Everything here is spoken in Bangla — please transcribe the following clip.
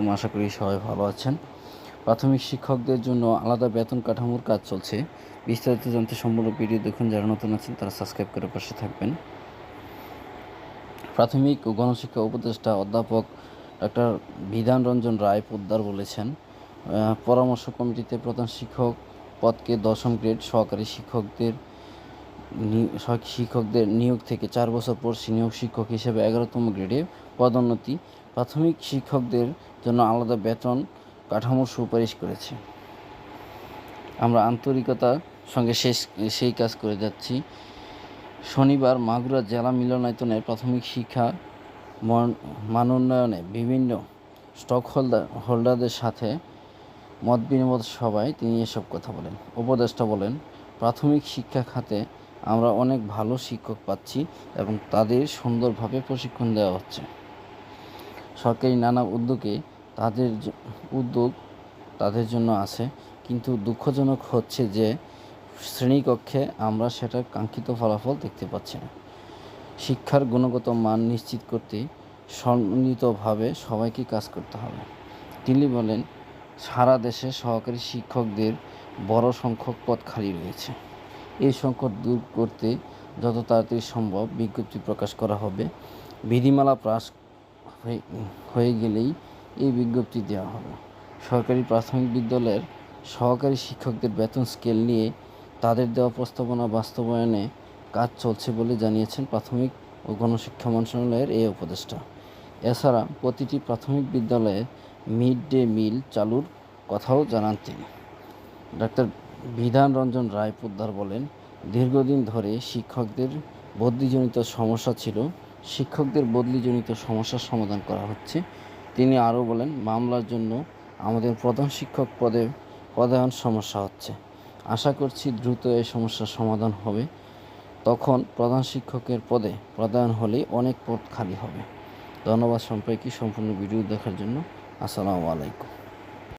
আলাইকুম আশা করি সবাই ভালো আছেন। প্রাথমিক শিক্ষকদের জন্য আলাদা বেতন কাঠামোর কাজ চলছে। বিস্তারিত জানতে সম্পূর্ণ ভিডিও দেখুন। যারা নতুন আছেন, তারা সাবস্ক্রাইব করে পাশে থাকবেন। প্রাথমিক ও গণশিক্ষা উপদেষ্টা অধ্যাপক ডক্টর বিধান রঞ্জন রায় পোদ্দার বলেছেন পরামর্শ কমিটিতে প্রধান শিক্ষক পদকে দশম গ্রেড, সহকারী শিক্ষকদের শিক্ষকদের নিয়োগ থেকে চার বছর পর সিনিয়র শিক্ষক হিসেবে এগারোতম গ্রেডে পদোন্নতি প্রাথমিক শিক্ষকদের জন্য আলাদা বেতন কাঠামোর সুপারিশ করেছে। আমরা আন্তরিকতার সঙ্গে শেষ, সেই কাজ করে যাচ্ছি। শনিবার মাগুরা জেলা মিলনায়তনের প্রাথমিক শিক্ষা মন- মানোন্নয়নে বিভিন্ন স্টক হোল্ডার হোল্ডারদের সাথে মত বিনিময় সভায় তিনি এসব কথা বলেন। উপদেষ্টা বলেন, প্রাথমিক শিক্ষা খাতে আমরা অনেক ভালো শিক্ষক পাচ্ছি এবং তাদের সুন্দরভাবে প্রশিক্ষণ দেওয়া হচ্ছে। সরকারি নানা উদ্যোগে তাদের উদ্যোগ তাদের জন্য আছে। কিন্তু দুঃখজনক হচ্ছে যে শ্রেণীকক্ষে আমরা সেটার কাঙ্ক্ষিত ফলাফল দেখতে পাচ্ছি না। শিক্ষার গুণগত মান নিশ্চিত করতে সম্মিলিতভাবে সবাইকে কাজ করতে হবে। তিনি বলেন, সারা দেশে সহকারী শিক্ষকদের বড় সংখ্যক পদ খালি রয়েছে। এই সংকট দূর করতে যত তাড়াতাড়ি সম্ভব বিজ্ঞপ্তি প্রকাশ করা হবে। বিধিমালা পাস হয়ে- গেলেই এই বিজ্ঞপ্তি দেওয়া হবে। সরকারি প্রাথমিক বিদ্যালয়ের সহকারী শিক্ষকদের বেতন স্কেল নিয়ে তাদের দেওয়া প্রস্তাবনা বাস্তবায়নে কাজ চলছে বলে জানিয়েছেন প্রাথমিক ও গণশিক্ষা মন্ত্রণালয়ের এই উপদেষ্টা। এছাড়া প্রতিটি প্রাথমিক বিদ্যালয়ে মিড ডে মিল চালুর কথাও জানান তিনি। ডাক্তার বিধান রঞ্জন রায় পোদ্দার বলেন, দীর্ঘদিন ধরে শিক্ষকদের বদলিজনিত সমস্যা ছিল, শিক্ষকদের বদলিজনিত সমস্যার সমাধান করা হচ্ছে। তিনি আরও বলেন, মামলার জন্য আমাদের প্রধান শিক্ষক পদে পদায়ন সমস্যা হচ্ছে। আশা করছি দ্রুত এই সমস্যার সমাধান হবে। তখন প্রধান শিক্ষকের পদে পদায়ন হলেই অনেক পদ খালি হবে। ধন্যবাদ সম্পর্কে সম্পূর্ণ ভিডিও দেখার জন্য। আসসালামু আলাইকুম।